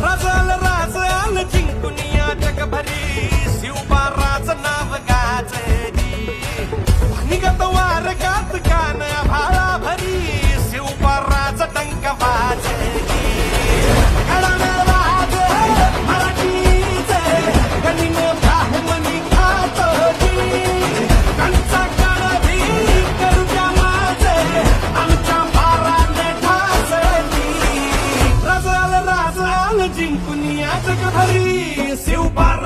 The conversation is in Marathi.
Rafael जिंकून या घरी शिवपार